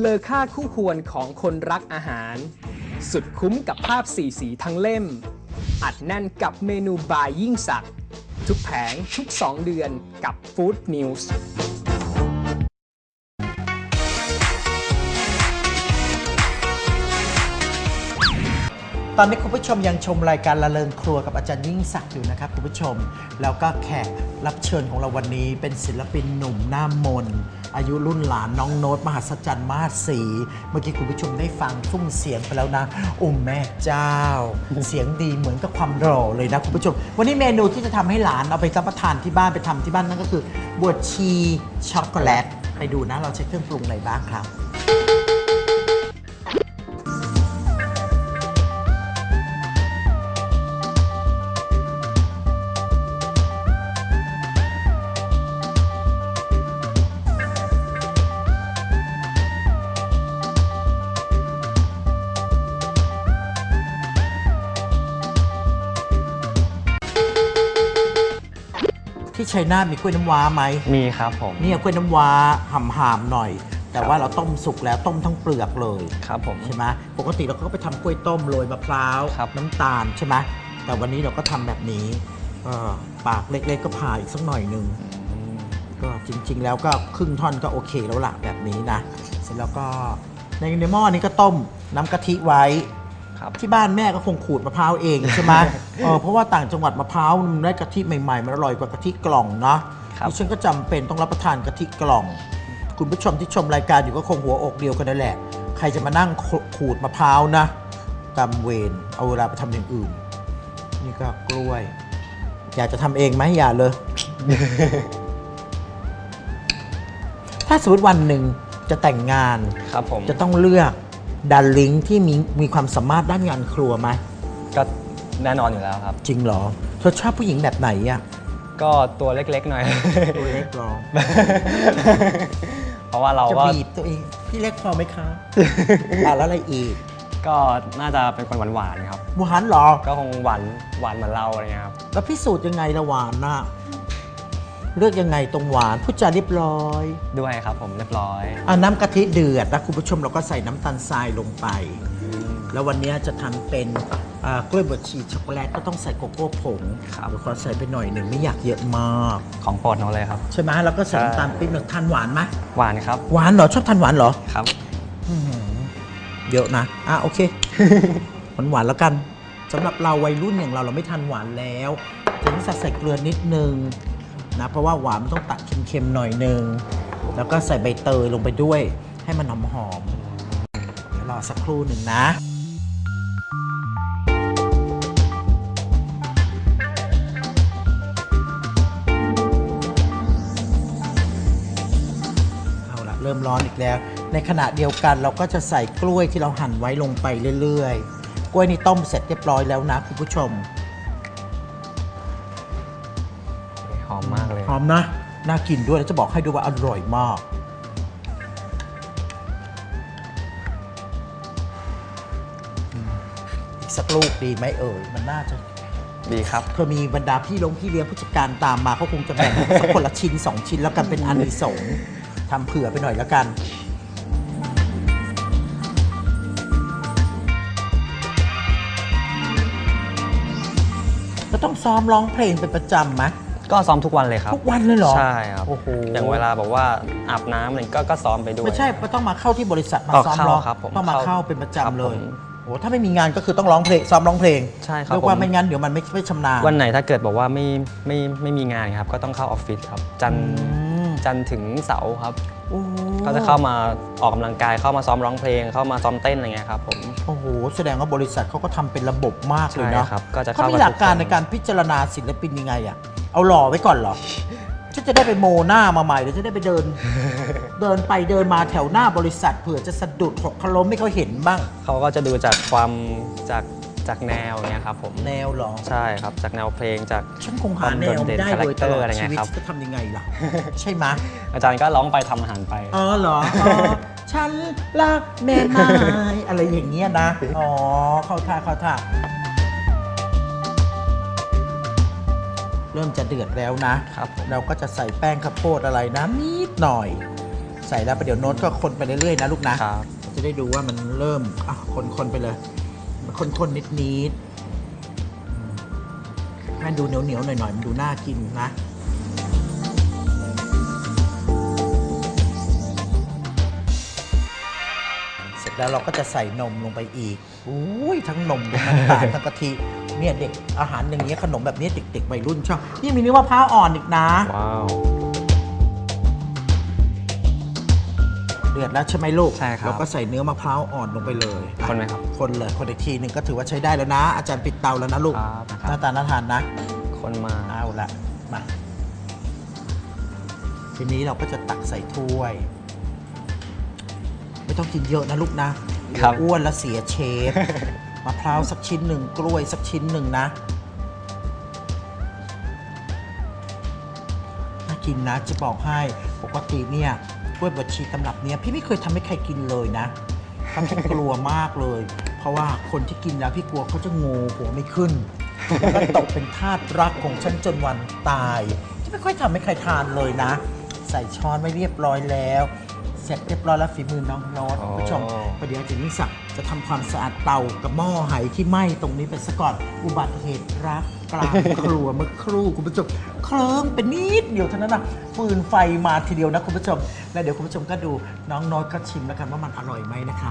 เลอค่าคู่ควรของคนรักอาหาร สุดคุ้มกับภาพสีสีทั้งเล่ม อัดแน่นกับเมนูบายยิ่งสัก ทุกแผงทุก 2 เดือนกับ Food News ตอนนี้คุณผู้ชมยังชมรายการละเริงครัวกับอาจารย์ยิ่งศักดิ์อยู่นะครับคุณผู้ชม แล้วก็แขกรับเชิญของเราวันนี้เป็นศิลปินหนุ่มหน้ามน อายุรุ่นหลานน้องโน้ตมหัศจรรย์มาศสี เมื่อกี้คุณผู้ชมได้ฟังทุ่งเสียงไปแล้วนะอุ้มแม่เจ้า เสียงดีเหมือนกับความหล่อเลยนะคุณผู้ชม วันนี้เมนูที่จะทำให้หลานเอาไปรับประทานที่บ้านไปทำที่บ้านนั่นก็คือบวชชีช็อกโกแลตไปดูนะเราใช้เครื่องปรุงอะไรบ้างครับ ที่ชัยนาทมีกล้วยน้ำว้าไหมมีครับผม เนี่ยกล้วยน้ำว้าหำๆหน่อย แต่ว่าเราต้มสุกแล้วต้มทั้งเปลือกเลยครับผมใช่ไหมปกติเราก็ไปทำกล้วยต้มโรยมะพร้าวครับ น้ำตาลใช่ไหมแต่วันนี้เราก็ทำแบบนี้เออปากเล็กๆก็ผ่าอีกสักหน่อยหนึ่งก็จริง ๆ แล้วก็ครึ่งท่อนก็โอเคแล้วล่ะแบบนี้นะ เสร็จแล้วก็ในในหม้อนี้ก็ต้มน้ำกะทิไว้ ครับ ที่บ้านแม่ก็คงขูดมะพร้าวเองใช่ไหมเออเพราะว่าต่างจังหวัดมะพร้าวมันได้กะทิใหม่ๆมันอร่อยกว่ากะทิกล่องเนาะครับดิฉันก็จำเป็นต้องรับประทานกะทิกล่อง คุณผู้ชมที่ชมรายการอยู่ก็คงหัวอกเดียวกันนั่นแหละ ใครจะมานั่งขขูดมะพร้าวนะกำเวรเอาเวลาไปทำอย่างอื่น นี่ก็กล้วย อยากจะทำเองไหมอย่าเลย ถ้าสมมติวันหนึ่งจะแต่งงาน ครับผมจะต้องเลือก ดันลิงที่มีมีความสามารถด้านงานครัวไหมก็แน่นอนอยู่แล้วครับ จริงเหรอเธอชอบผู้หญิงแบบไหนอะก็ตัวเล็กๆหน่อย ตัวเล็กหรอเพราะว่าเราจะก็บีบตัวเองพี่เล็กพอไหมคะอะแล้วอะไรอีกก็น่าจะเป็นคนหวานๆครับ หวานเหรอ ก็คงหวานหวานเหมือนเราอะไรเงี้ยครับแล้วพิสูจน์ยังไงละหวานน่ะ เลือกยังไงตรงหวานพูดจาเรียบร้อยด้วยครับผมเรียบร้อยอะน้ำกะทิเดือดนะคุณผู้ชมเราก็ใส่น้ำตาลทรายลงไป แล้ววันนี้จะทำเป็นอ่ากล้วยบดชีช็อกโกแลตก็ต้องใส่โกโก้ผงครับ เดี๋ยวขอใส่ไปหน่อยหนึ่งไม่อยากเยอะมาก ของโปรดน้องเลยครับ ใช่ไหมแล้วก็ใส่ใช่น้ำตาลปี๊บหนึ่งทานหวานไหมหวานครับหวานเหรอชอบทานหวานเหรอ ครับอื้อหือเยอะนะ อะโอเค หวานหวานๆแล้วกันสำหรับเราวัยรุ่นอย่างเราเราไม่ทานหวานแล้วจะนี่ใส่เกลือนิดนึง นะเพราะว่าหวานมันต้องตัดเค็มๆหน่อยนึง แล้วก็ใส่ใบเตยลงไปด้วยให้มันหอมๆเดี๋ยวรอสักครู่หนึ่งนะเอาละเริ่มร้อนอีกแล้ว ในขณะเดียวกันเราก็จะใส่กล้วยที่เราหั่นไว้ลงไปเรื่อยๆ กล้วยนี่ต้มเสร็จเรียบร้อยแล้วนะคุณผู้ชม นะ น่ากินด้วยแล้วจะบอกให้ดูว่าอร่อยมากอืมอีกสักลูกดีไหมเอ่ย มันน่าจะดีครับ เธอมีบรรดาพี่ลงพี่เลี้ยงผู้จัดการตามมาเขาคงจะแบ่งสักคนละชิ้นสองชิ้นแล้วกันเป็นอันนิสงส์ทำเผื่อไปหน่อยแล้วกันก็ต้องซ้อมร้องเพลงเป็นประจำไหม ก็ซ้อมทุกวันเลยครับ ทุกวันเลยเหรอ ใช่ครับโอ้โหอย่างเวลาบอกว่าอาบน้ำอะไรก็ก็ซ้อมไปด้วย ไม่ใช่ไม่ต้องมาเข้าที่บริษัทมาอ๋อซ้อมเข้าร้องครับผมต้องมาเข้าเข้าเป็นประครับจำเลยผมโอ้ถ้าไม่มีงานก็คือต้องร้องเพลงซ้อมร้องเพลงใช่ครับเรียกว่าผมไม่งั้นเดี๋ยวมันไม่ไม่ชำนาญวันไหนถ้าเกิดบอกว่าไม่ไม่ไม่มีงานครับ ก็ต้องเข้าออฟฟิศครับ จันทร์อืมจันทร์ถึงเสาร์ครับโอ้ก็จะเข้ามาออกกำลังกายเข้ามาซ้อมร้องเพลง เข้ามาซ้อมเต้นอะไรเงี้ยครับผมโอ้โหแสดงว่าบริษัทเขาก็ทำเป็นระบบมากเลยใช่เนาะครับก็จะเขาเข้ามีกับหลักการทุคนในการพิจารณาศิลปินยังไงอะ เอาหล่อไว้ก่อนเหรอฉันจะได้ไปโมหน้ามาใหม่เดี๋ยวจะได้ไปเดิน เดินไปเดินมาแถวหน้าบริษัทเผื่อจะสะดุดหกคล้มให้เขาเห็นบ้าง เขาก็จะดูจากความจากจากแนวเงี้ยครับผมแนวเหรอ ใช่ครับ จากแนวเพลงจากฉันคงหาแนวไม่ได้เลยตลอดชีวิตจะทำยังไงล่ะ ใช่ไหมะอาจารย์ก็ร้องไปทำอาหารไป อ๋อเหรออ๋อฉันรักแม่ไม้อะไรอย่างเงี้ยนะ อ๋อ เข้าท่าเข้าท่า เริ่มจะเดือดแล้วนะครับผมเราก็จะใส่แป้งข้าวโพดอะไรนะนิดหน่อย ใส่แล้วประเดี๋ยวโน้ตก็คนไปเรื่อยๆนะลูกนะครับจะได้ดูว่ามันเริ่มอะคนๆไปเลยคนๆนิดๆให้มันดูเหนียวๆหน่อยๆมันดูน่ากินนะ แล้วเราก็จะใส่นมลงไปอีกอุ้ยทั้งนมทั้งน้ำตาลทั้งกะทิเนี่ยเด็กอาหารอย่างเงี้ยขนมแบบนี้เด็กๆวัยรุ่นชอบนี่มีเนื้อมะพร้าวอ่อนอีกนะ ว้าวเดือดแล้วใช่ไหมลูกใช่ครับเราก็ใส่เนื้อมะพร้าวอ่อนลงไปเลยคนไหมครับ คนเลยคนอีกทีหนึ่งก็ถือว่าใช้ได้แล้วนะ อาจารย์ปิดเตาแล้วนะลูกครับหน้าตาน่าทานนะ คนมาเอาละมาทีนี้เราก็จะตักใส่ถ้วย ไม่ต้องกินเยอะนะลูกนะเดี๋ยวอ้วนแล้วเสียเชฟ มะพร้าวสักชิ้นหนึ่งกล้วยสักชิ้นหนึ่งนะ น่ากินนะจะบอกให้ปกติเนี่ยกล้วยบดชีตำรับเนี่ยพี่ไม่เคยทำให้ใครกินเลยนะทำฉันกลัวมากเลย เพราะว่าคนที่กินแล้วพี่กลัวเขาจะงูหัวไม่ขึ้นแล้วก็ตกเป็นทาสรักของฉันจนวันตายจะไม่ค่อยทำให้ใครทานเลยนะ ใส่ช้อนไม่เรียบร้อยแล้ว เสร็จเรียบร้อยแล้วฝีมือน้องโน้ตอ๋อ คุณผู้ชมประเดี๋ยวอาจะนิสักดิ์จะทำความสะอาดเตากับหม้อไหที่ไหม้ตรงนี้ไปซะก่อนอุบัติเหตุรักกลางครัวเมื่อครู่คุณผู้ชมเคลิ้มเป็นนิดเดียวเท่านั้นนะฟืนไฟมาทีเดียวนะคุณผู้ชม แล้วเดี๋ยวคุณผู้ชมก็ดูน้องโน้ตก็ชิมแล้วกันว่ามันอร่อยไหมนะครั